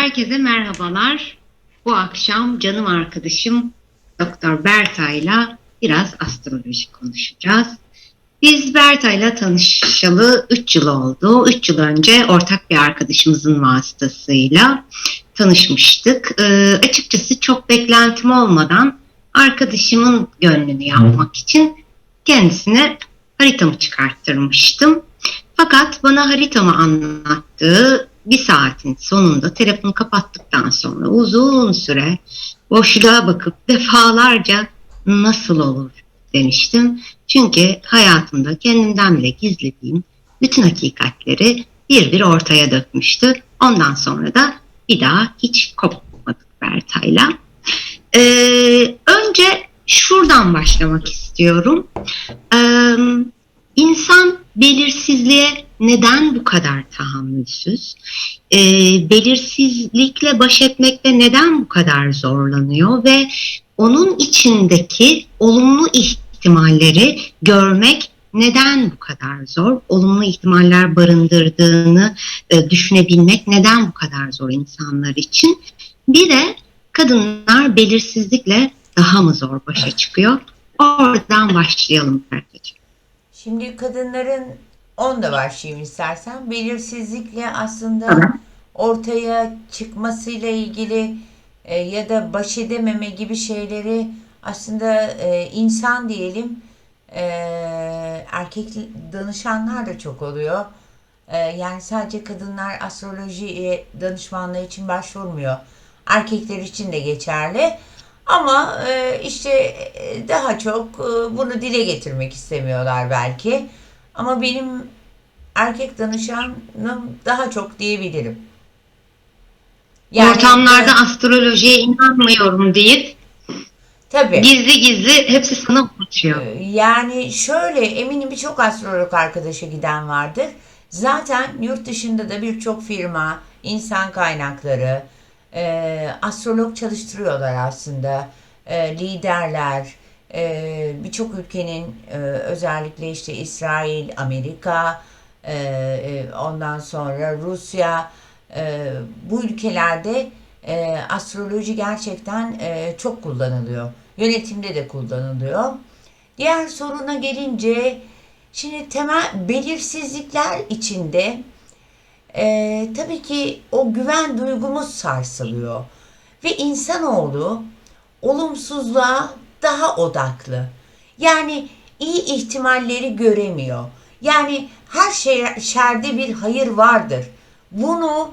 Herkese merhabalar. Bu akşam canım arkadaşım Doktor Berta'yla biraz astroloji konuşacağız. Biz Berta'yla tanışalı 3 yıl oldu. 3 yıl önce ortak bir arkadaşımızın vasıtasıyla tanışmıştık. Ee, açıkçası çok beklentim olmadan arkadaşımın gönlünü yapmak için kendisine haritamı çıkarttırmıştım. Fakat bana haritamı anlattığı bir saatin sonunda telefonu kapattıktan sonra uzun süre boşluğa bakıp defalarca nasıl olur demiştim. Çünkü hayatımda kendimden bile gizlediğim bütün hakikatleri bir bir ortaya dökmüştü. Ondan sonra da bir daha hiç kopmadık Berta'yla. Ee, önce şuradan başlamak istiyorum. Ee, insan belirsizliğe neden bu kadar tahammülsüz? Ee, belirsizlikle baş etmekte neden bu kadar zorlanıyor ve onun içindeki olumlu ihtimalleri görmek neden bu kadar zor? Olumlu ihtimaller barındırdığını e, düşünebilmek neden bu kadar zor insanlar için? Bir de kadınlar belirsizlikle daha mı zor başa çıkıyor? Oradan başlayalım Berkeciğim. Şimdi kadınların onda başlayayım istersen. Belirsizlikle aslında ortaya çıkmasıyla ilgili e, ya da baş edememe gibi şeyleri aslında e, insan diyelim e, erkek danışanlar da çok oluyor. E, yani sadece kadınlar astroloji danışmanlığı için başvurmuyor. Erkekler için de geçerli. Ama e, işte e, daha çok e, bunu dile getirmek istemiyorlar belki. Ama benim erkek danışanım daha çok diyebilirim. Ortamlarda e, astrolojiye inanmıyorum deyip tabii. gizli gizli hepsi sana ulaşıyor. Ee, Yani şöyle eminim birçok astrolog arkadaşa giden vardır. Zaten yurt dışında da birçok firma, insan kaynakları, e, astrolog çalıştırıyorlar aslında. E, liderler, e, birçok ülkenin e, özellikle işte İsrail, Amerika, e, e, ondan sonra Rusya, e, bu ülkelerde e, astroloji gerçekten e, çok kullanılıyor. Yönetimde de kullanılıyor. Diğer soruna gelince şimdi temel belirsizlikler içinde e, tabii ki o güven duygumuz sarsılıyor. Ve insanoğlu olumsuzluğa daha odaklı. Yani iyi ihtimalleri göremiyor. Yani her şey şerde bir hayır vardır. Bunu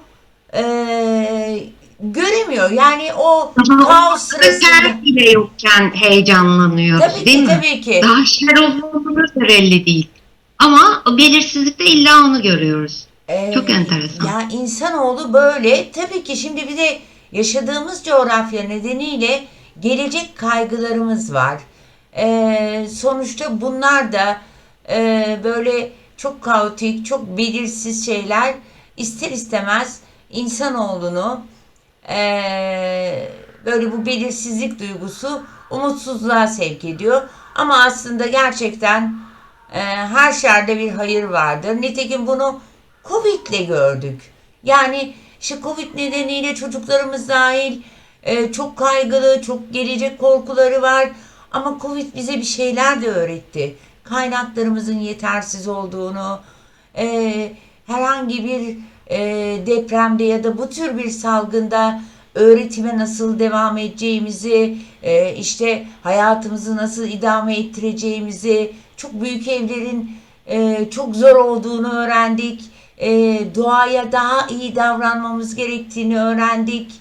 e, göremiyor. Yani o kaos sırasında. Bile yokken heyecanlanıyoruz Tabii değil ki mi? tabii ki. Daha şer olduğumuz da belli değil. Ama o belirsizlikte illa onu görüyoruz. Ee, Çok enteresan. Ya insanoğlu böyle. Tabii ki şimdi bir de yaşadığımız coğrafya nedeniyle gelecek kaygılarımız var. Ee, sonuçta bunlar da e, böyle çok kaotik, çok belirsiz şeyler ister istemez insanoğlunu e, böyle bu belirsizlik duygusu umutsuzluğa sevk ediyor. Ama aslında gerçekten e, her şerde bir hayır vardır. Nitekim bunu Covid'le gördük. Yani işte Covid nedeniyle çocuklarımız dahil e, çok kaygılı, çok gelecek korkuları var. Ama Covid bize bir şeyler de öğretti. Kaynaklarımızın yetersiz olduğunu, e, herhangi bir e, depremde ya da bu tür bir salgında öğretime nasıl devam edeceğimizi, e, işte hayatımızı nasıl idame ettireceğimizi, çok büyük evlerin çok zor olduğunu öğrendik. Doğaya daha iyi davranmamız gerektiğini öğrendik.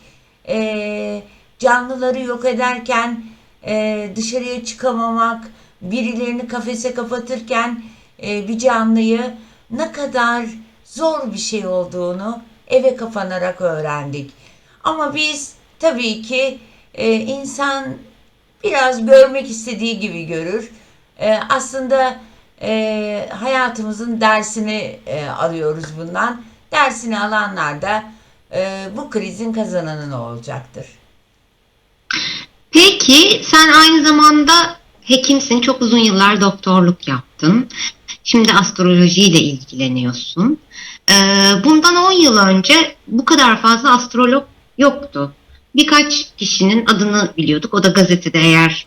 E, canlıları yok ederken e, dışarıya çıkamamak, birilerini kafese kapatırken e, bir canlıyı ne kadar zor bir şey olduğunu eve kapanarak öğrendik. Ama biz tabii ki e, insan biraz görmek istediği gibi görür. E, aslında e, hayatımızın dersini e, alıyoruz bundan. Dersini alanlar da e, bu krizin kazananı olacaktır. Peki sen aynı zamanda hekimsin. Çok uzun yıllar doktorluk yaptın. Şimdi astrolojiyle ilgileniyorsun. Ee, bundan 10 yıl önce bu kadar fazla astrolog yoktu. Birkaç kişinin adını biliyorduk. O da gazetede eğer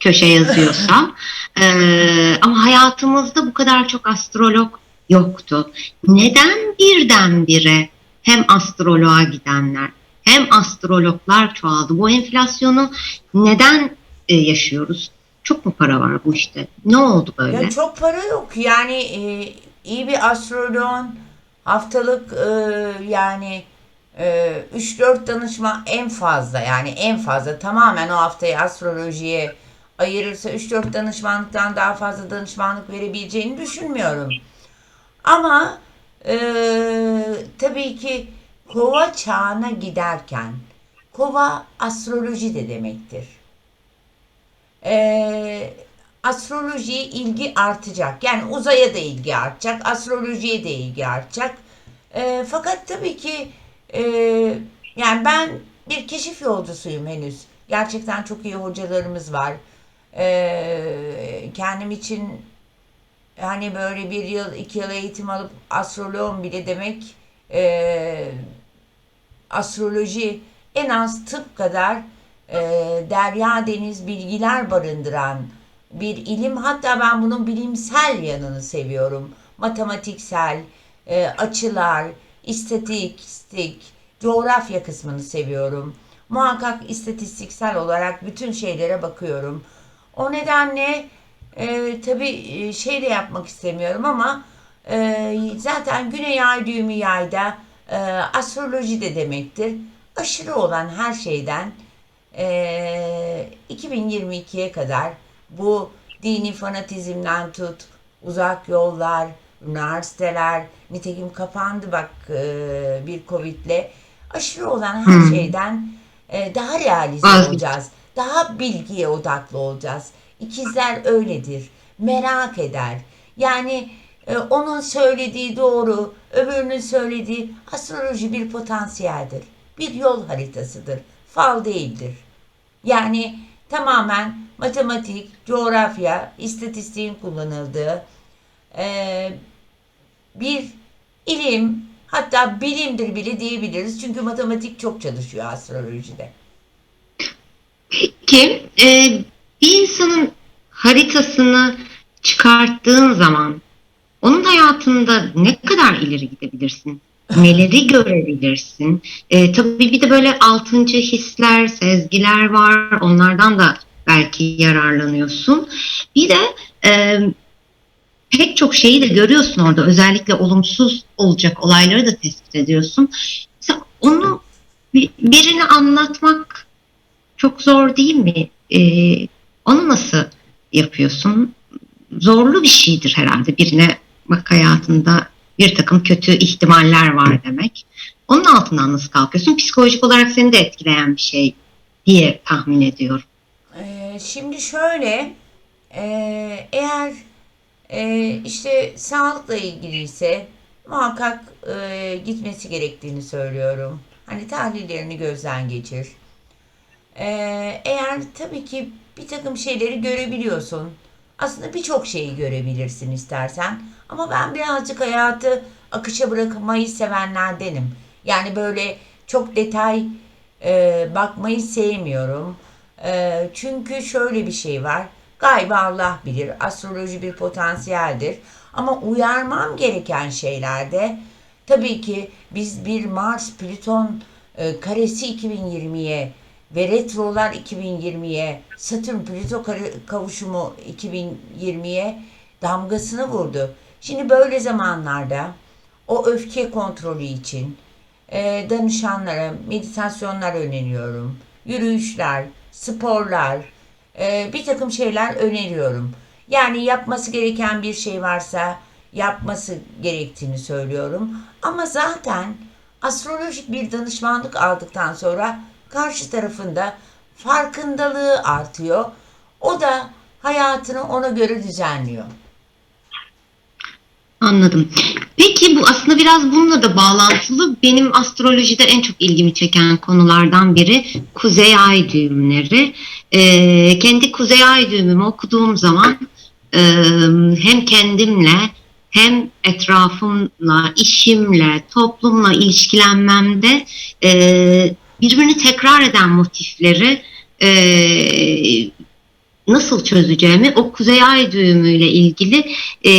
köşe yazıyorsam. Ee, ama hayatımızda bu kadar çok astrolog yoktu. Neden birdenbire hem astroloğa gidenler hem astrologlar çoğaldı? Bu enflasyonu neden e, yaşıyoruz? Çok mu para var bu işte? Ne oldu böyle? Ya çok para yok. Yani e, iyi bir astroloğun haftalık e, yani e, 3-4 danışma en fazla yani en fazla tamamen o haftayı astrolojiye ayırırsa 3-4 danışmanlıktan daha fazla danışmanlık verebileceğini düşünmüyorum. Ama e, tabii ki kova çağına giderken kova astroloji de demektir. E, astrolojiye ilgi artacak. Yani uzaya da ilgi artacak, astrolojiye de ilgi artacak. E, fakat tabii ki e, yani ben bir keşif yolcusuyum henüz. Gerçekten çok iyi hocalarımız var. E, kendim için hani böyle bir yıl, iki yıl eğitim alıp astroloğum bile demek e, astroloji en az tıp kadar e, derya deniz bilgiler barındıran bir ilim. Hatta ben bunun bilimsel yanını seviyorum. Matematiksel, e, açılar, istatistik, coğrafya kısmını seviyorum. Muhakkak istatistiksel olarak bütün şeylere bakıyorum. O nedenle e, tabii şey de yapmak istemiyorum ama e, zaten güney ay düğümü yayda e, astroloji de demektir. Aşırı olan her şeyden e, 2022'ye kadar bu dini fanatizmden tut, uzak yollar, üniversiteler, nitekim kapandı bak e, bir Covid'le. Aşırı olan her şeyden e, daha realize olacağız. Daha bilgiye odaklı olacağız. İkizler öyledir. Merak eder. Yani e, onun söylediği doğru, öbürünün söylediği astroloji bir potansiyeldir. Bir yol haritasıdır. Fal değildir. Yani tamamen matematik, coğrafya, istatistiğin kullanıldığı e, bir ilim, hatta bilimdir bile diyebiliriz. Çünkü matematik çok çalışıyor astrolojide. Peki e, bir insanın haritasını çıkarttığın zaman onun hayatında ne kadar ileri gidebilirsin? Neleri görebilirsin? E, tabii bir de böyle altıncı hisler, sezgiler var. Onlardan da belki yararlanıyorsun. Bir de e, pek çok şeyi de görüyorsun orada. Özellikle olumsuz olacak olayları da tespit ediyorsun. Mesela onu bir- birine anlatmak çok zor değil mi? Ee, onu nasıl yapıyorsun? Zorlu bir şeydir herhalde birine bak hayatında bir takım kötü ihtimaller var demek. Onun altından nasıl kalkıyorsun? Psikolojik olarak seni de etkileyen bir şey diye tahmin ediyorum. Ee, şimdi şöyle, e, eğer e, işte sağlıkla ilgiliyse muhakkak e, gitmesi gerektiğini söylüyorum. Hani tahlillerini gözden geçir. Eğer tabii ki bir takım şeyleri görebiliyorsun. Aslında birçok şeyi görebilirsin istersen. Ama ben birazcık hayatı akışa bırakmayı sevenlerdenim. Yani böyle çok detay e, bakmayı sevmiyorum. E, çünkü şöyle bir şey var. Galiba Allah bilir. Astroloji bir potansiyeldir. Ama uyarmam gereken şeylerde tabii ki biz bir Mars Plüton e, karesi 2020'ye ve retrolar 2020'ye, Satürn Plüto kare- kavuşumu 2020'ye damgasını vurdu. Şimdi böyle zamanlarda o öfke kontrolü için e, danışanlara meditasyonlar öneriyorum. Yürüyüşler, sporlar, e, bir takım şeyler öneriyorum. Yani yapması gereken bir şey varsa yapması gerektiğini söylüyorum. Ama zaten astrolojik bir danışmanlık aldıktan sonra karşı tarafında farkındalığı artıyor. O da hayatını ona göre düzenliyor. Anladım. Peki bu aslında biraz bununla da bağlantılı. Benim astrolojide en çok ilgimi çeken konulardan biri kuzey ay düğümleri. Ee, kendi kuzey ay düğümümü okuduğum zaman e, hem kendimle hem etrafımla, işimle, toplumla ilişkilenmemde e, birbirini tekrar eden motifleri e, nasıl çözeceğimi o kuzey ay düğümüyle ilgili e,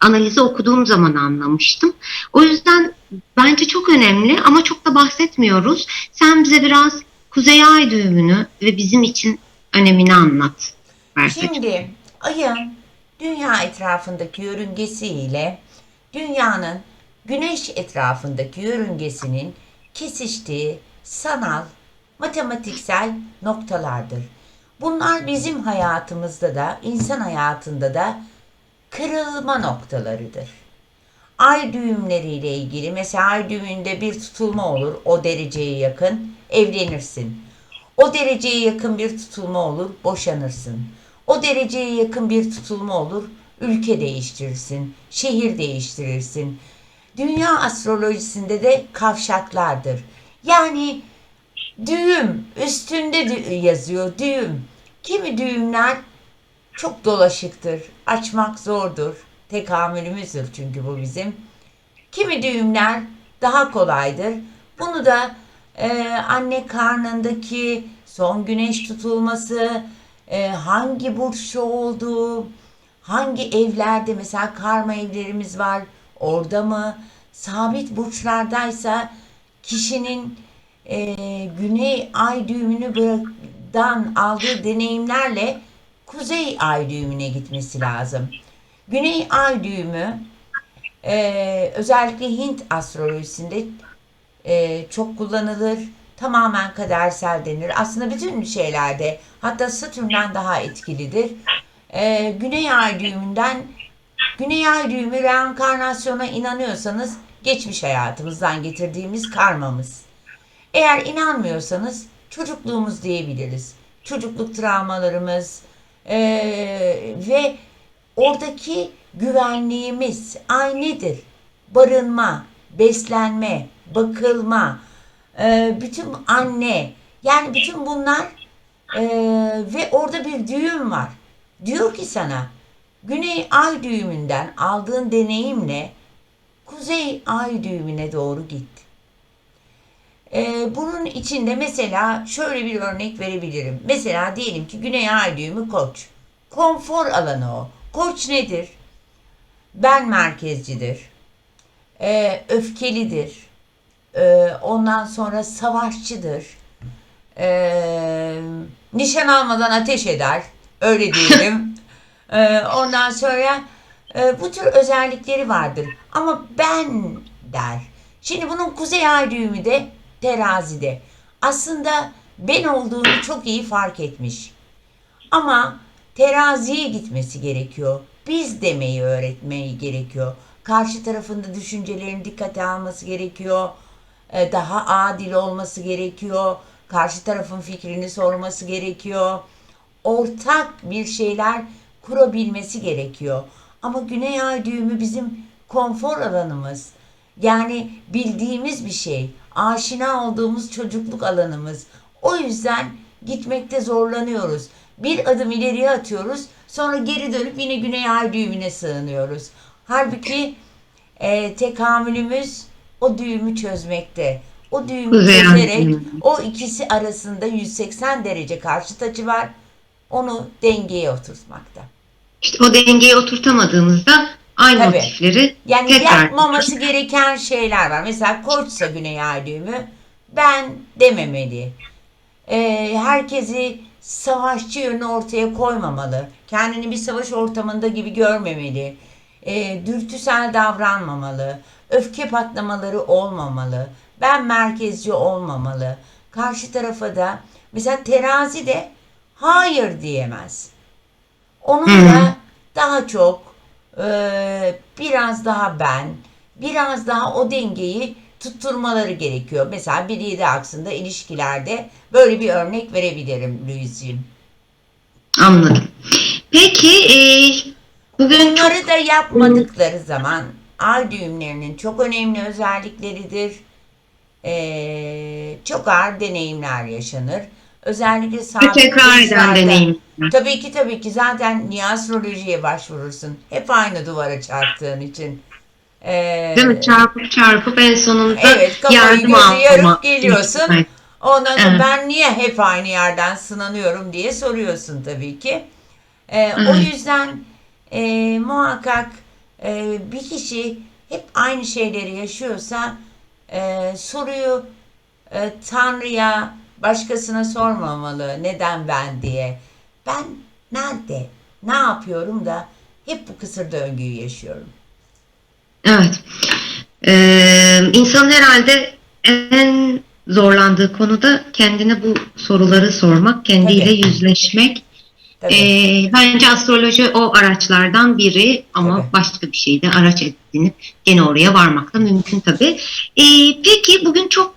analizi okuduğum zaman anlamıştım. O yüzden bence çok önemli ama çok da bahsetmiyoruz. Sen bize biraz kuzey ay düğümünü ve bizim için önemini anlat. Bertacığım. Şimdi ayın dünya etrafındaki yörüngesiyle dünyanın güneş etrafındaki yörüngesinin kesiştiği sanal matematiksel noktalardır. Bunlar bizim hayatımızda da insan hayatında da kırılma noktalarıdır. Ay düğümleriyle ilgili mesela ay düğümünde bir tutulma olur o dereceye yakın evlenirsin. O dereceye yakın bir tutulma olur boşanırsın. O dereceye yakın bir tutulma olur ülke değiştirirsin, şehir değiştirirsin. Dünya astrolojisinde de kavşaklardır. Yani düğüm üstünde yazıyor düğüm. Kimi düğümler çok dolaşıktır. Açmak zordur. Tekamülümüzdür çünkü bu bizim. Kimi düğümler daha kolaydır. Bunu da e, anne karnındaki son güneş tutulması, e, hangi burçta olduğu, hangi evlerde mesela karma evlerimiz var orada mı? Sabit burçlardaysa kişinin e, güney ay düğümünü bıraktan aldığı deneyimlerle kuzey ay düğümüne gitmesi lazım. Güney ay düğümü e, özellikle Hint astrolojisinde e, çok kullanılır. Tamamen kadersel denir. Aslında bütün şeylerde hatta Satürn'den daha etkilidir. E, Güney ay düğümünden Güney ay düğümü reenkarnasyona inanıyorsanız geçmiş hayatımızdan getirdiğimiz karmamız. Eğer inanmıyorsanız çocukluğumuz diyebiliriz. Çocukluk travmalarımız eee, ve oradaki güvenliğimiz aynıdır. Barınma, beslenme, bakılma, eee, bütün anne yani bütün bunlar eee, ve orada bir düğüm var. Diyor ki sana Güney ay düğümünden aldığın deneyimle Kuzey ay düğümüne doğru git. Ee, bunun içinde mesela şöyle bir örnek verebilirim. Mesela diyelim ki Güney Ay düğümü koç. Konfor alanı o. Koç nedir? Ben merkezcidir. Ee, öfkelidir. Ee, ondan sonra savaşçıdır. Ee, nişan almadan ateş eder. Öyle diyelim. Ee, ondan sonra e, bu tür özellikleri vardır. Ama ben der. Şimdi bunun kuzey ay düğümü de terazide. Aslında ben olduğunu çok iyi fark etmiş. Ama teraziye gitmesi gerekiyor. Biz demeyi öğretmeyi gerekiyor. Karşı tarafında düşüncelerini dikkate alması gerekiyor. Ee, Daha adil olması gerekiyor. Karşı tarafın fikrini sorması gerekiyor. Ortak bir şeyler kurabilmesi gerekiyor. Ama Güney Ay düğümü bizim konfor alanımız. Yani bildiğimiz bir şey. Aşina olduğumuz çocukluk alanımız. O yüzden gitmekte zorlanıyoruz. Bir adım ileriye atıyoruz. Sonra geri dönüp yine Güney Ay düğümüne sığınıyoruz. Halbuki e, tekamülümüz o düğümü çözmekte. O düğümü çözerek o ikisi arasında 180 derece karşıt açı var. Onu dengeye oturtmakta. İşte o dengeyi oturtamadığımızda aynı Tabii. motifleri Yani tekrar yapmaması gereken şeyler var. Mesela koçsa güney ay düğümü ben dememeli. Ee, herkesi savaşçı yönü ortaya koymamalı. Kendini bir savaş ortamında gibi görmemeli. Ee, dürtüsel davranmamalı. Öfke patlamaları olmamalı. Ben merkezci olmamalı. Karşı tarafa da mesela terazi de hayır diyemez. Onun da daha çok e, biraz daha ben, biraz daha o dengeyi tutturmaları gerekiyor. Mesela bir yedi aksında ilişkilerde böyle bir örnek verebilirim Louis'ciğim. anladım. Peki e, bugün çok Bunları da yapmadıkları zaman ay düğümlerinin çok önemli özellikleridir. E, çok ağır deneyimler yaşanır. Özellikle sabit tekrar eden deneyim. Tabii ki tabii ki zaten astrolojiye başvurursun? Hep aynı duvara çarptığın için. Ee, Değil mi? Çarpıp çarpıp en sonunda Evet, yardım gözü yarıp alma. geliyorsun. Evet. Ondan sonra Evet. ben niye hep aynı yerden sınanıyorum diye soruyorsun tabii ki. Ee, o Evet. yüzden e, muhakkak e, bir kişi hep aynı şeyleri yaşıyorsa e, soruyu e, Tanrı'ya başkasına sormamalı neden ben diye. Ben nerede, ne yapıyorum da hep bu kısır döngüyü yaşıyorum. Evet. Ee, insanın herhalde en zorlandığı konuda kendine bu soruları sormak, kendiyle Tabii. yüzleşmek. Tabii. Ee, bence astroloji o araçlar biri ama Tabii. başka bir şeyde araç edinip gene oraya varmak da mümkün tabii. Ee, peki bugün çok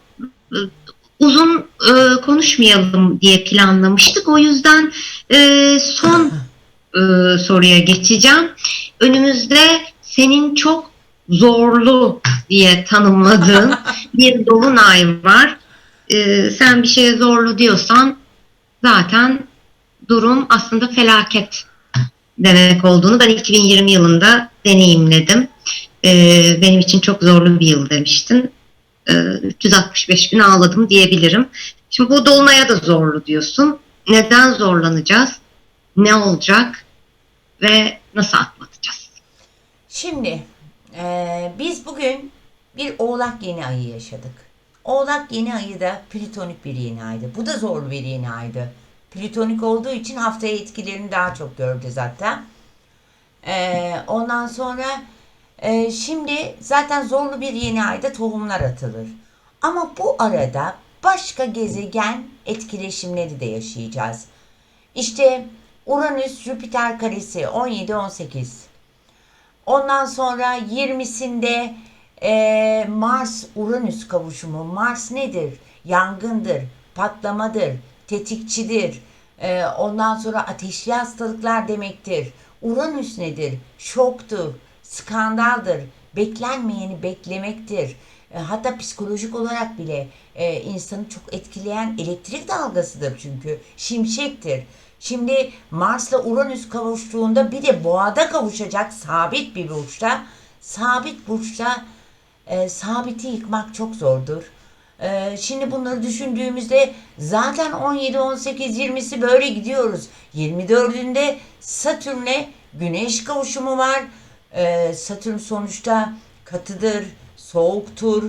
uzun e, konuşmayalım diye planlamıştık. O yüzden e, son e, soruya geçeceğim. Önümüzde senin çok zorlu diye tanımladığın bir dolunay var. E, sen bir şeye zorlu diyorsan zaten durum aslında felaket demek olduğunu ben 2020 yılında deneyimledim. E, benim için çok zorlu bir yıl demiştin. E, 365 gün ağladım diyebilirim. Şimdi bu dolunaya da zorlu diyorsun. Neden zorlanacağız? Ne olacak? Ve nasıl atlatacağız? Şimdi eee, biz bugün bir oğlak yeni ayı yaşadık. Oğlak yeni ayı da plütonik bir yeni aydı. Bu da zorlu bir yeni aydı. Plütonik olduğu için haftaya etkilerini daha çok göreceğiz hatta. Eee, ondan sonra eee, şimdi zaten zorlu bir yeni ayda tohumlar atılır. Ama bu arada başka gezegen etkileşimleri de yaşayacağız. İşte Uranüs Jüpiter karesi 17-18. Ondan sonra 20'sinde e, Mars Uranüs kavuşumu. Mars nedir? Yangındır, patlamadır, tetikçidir. E, ondan sonra ateşli hastalıklar demektir. Uranüs nedir? Şoktur, skandaldır, beklenmeyeni beklemektir. E, hatta psikolojik olarak bile e, insanı çok etkileyen elektrik dalgasıdır çünkü şimşektir. Şimdi Mars'la Uranüs kavuştuğunda bir de boğada kavuşacak sabit bir burçta. Sabit burçta e, sabiti yıkmak çok zordur. E, şimdi bunları düşündüğümüzde zaten 17, 18, 20'si böyle gidiyoruz. 24'ünde Satürn'le Güneş kavuşumu var. E, Satürn sonuçta katıdır, soğuktur.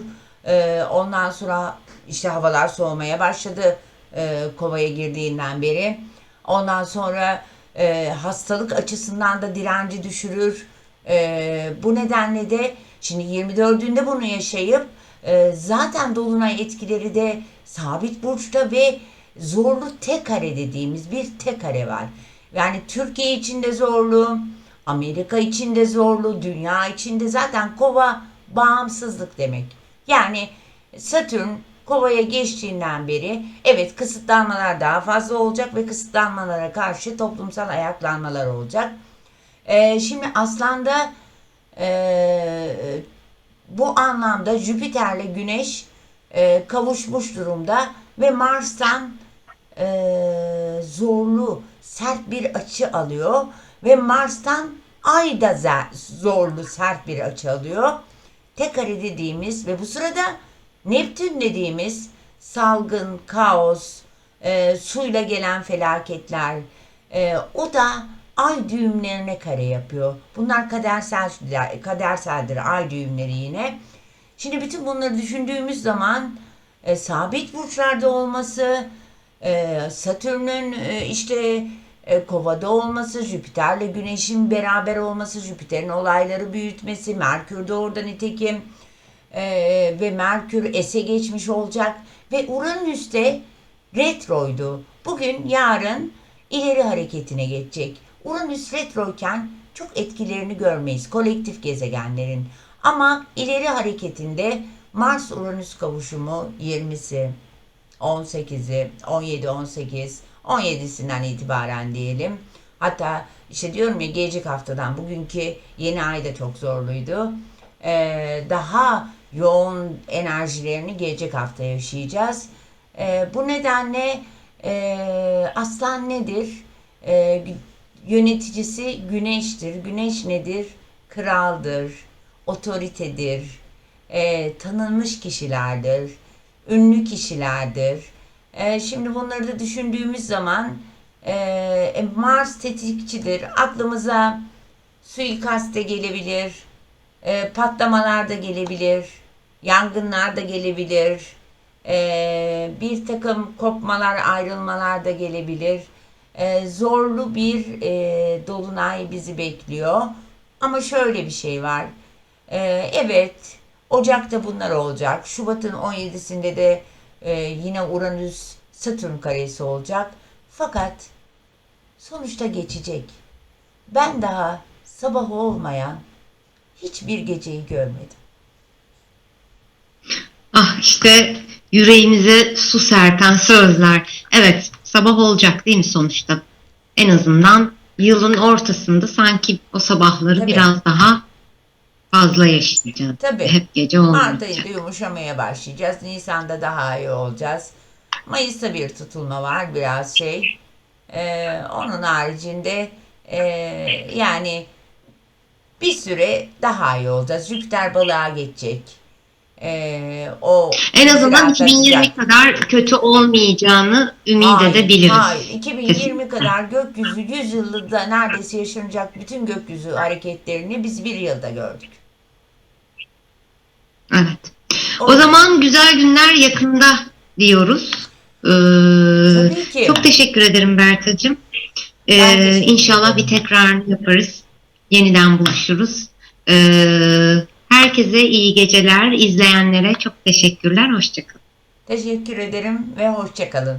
E, ondan sonra işte havalar soğumaya başladı e, kovaya girdiğinden beri. Ondan sonra e, hastalık açısından da direnci düşürür. E, bu nedenle de şimdi 24'ünde bunu yaşayıp e, zaten dolunay etkileri de sabit burçta ve zorlu tek kare dediğimiz bir tek kare var. Yani Türkiye için de zorlu, Amerika için de zorlu, dünya için de zaten kova bağımsızlık demek. Yani Satürn kovaya geçtiğinden beri evet kısıtlanmalar daha fazla olacak ve kısıtlanmalara karşı toplumsal ayaklanmalar olacak. Ee, şimdi aslında ee, bu anlamda Jüpiter'le Güneş e, kavuşmuş durumda ve Mars'tan e, zorlu, sert bir açı alıyor ve Mars'tan Ay da zorlu, sert bir açı alıyor. Tek dediğimiz ve bu sırada Neptün dediğimiz salgın, kaos, e, suyla gelen felaketler, e, o da ay düğümlerine kare yapıyor. Bunlar kadersel, kaderseldir ay düğümleri yine. Şimdi bütün bunları düşündüğümüz zaman e, sabit burçlarda olması, e, Satürn'ün e, işte e, kovada olması, Jüpiter'le Güneş'in beraber olması, Jüpiter'in olayları büyütmesi, Merkür de orada nitekim e, ve Merkür ese geçmiş olacak ve Uranüs de retroydu. Bugün yarın ileri hareketine geçecek. Uranüs retroyken çok etkilerini görmeyiz kolektif gezegenlerin. Ama ileri hareketinde Mars Uranüs kavuşumu 20'si, 18'i, 17, 18, 17'sinden itibaren diyelim. Hatta işte diyorum ya gelecek haftadan bugünkü yeni ay da çok zorluydu. Ee, daha yoğun enerjilerini gelecek hafta yaşayacağız. Ee, bu nedenle e, aslan nedir? Ee, yöneticisi güneştir. Güneş nedir? Kraldır. otoritedir, e, tanınmış kişilerdir, ünlü kişilerdir. E, şimdi bunları da düşündüğümüz zaman e, e, Mars tetikçidir. Aklımıza suikast da gelebilir, e, patlamalar da gelebilir, yangınlar da gelebilir, e, bir takım kopmalar, ayrılmalar da gelebilir. E, zorlu bir e, dolunay bizi bekliyor. Ama şöyle bir şey var. E, evet, Ocak'ta bunlar olacak. Şubat'ın 17'sinde de e, yine Uranüs Satürn karesi olacak. Fakat sonuçta geçecek. Ben daha sabah olmayan hiçbir geceyi görmedim. Ah işte yüreğimize su serpen sözler. Evet sabah olacak değil mi sonuçta? En azından yılın ortasında sanki o sabahları Tabii. biraz daha fazla yaşayacağız. Tabii. Hep gece Mart olmayacak. ayında yumuşamaya başlayacağız. Nisan'da daha iyi olacağız. Mayıs'ta bir tutulma var biraz şey. Ee, onun haricinde ee, yani bir süre daha iyi olacağız. Jüpiter balığa geçecek. Ee, o En azından icraatlar 2020 güzel. kadar kötü olmayacağını ümit Hayır, edebiliriz. Hayır. 2020 kadar gökyüzü 100 yılda neredeyse yaşanacak bütün gökyüzü hareketlerini biz bir yılda gördük. Evet. O- O zaman güzel günler yakında diyoruz. Ee. Çok teşekkür ederim Bertacığım. Ee, inşallah bir tekrarını yaparız. Yeniden buluşuruz. Ee, herkese iyi geceler. İzleyenlere çok teşekkürler. Hoşçakalın. Teşekkür ederim ve hoşçakalın.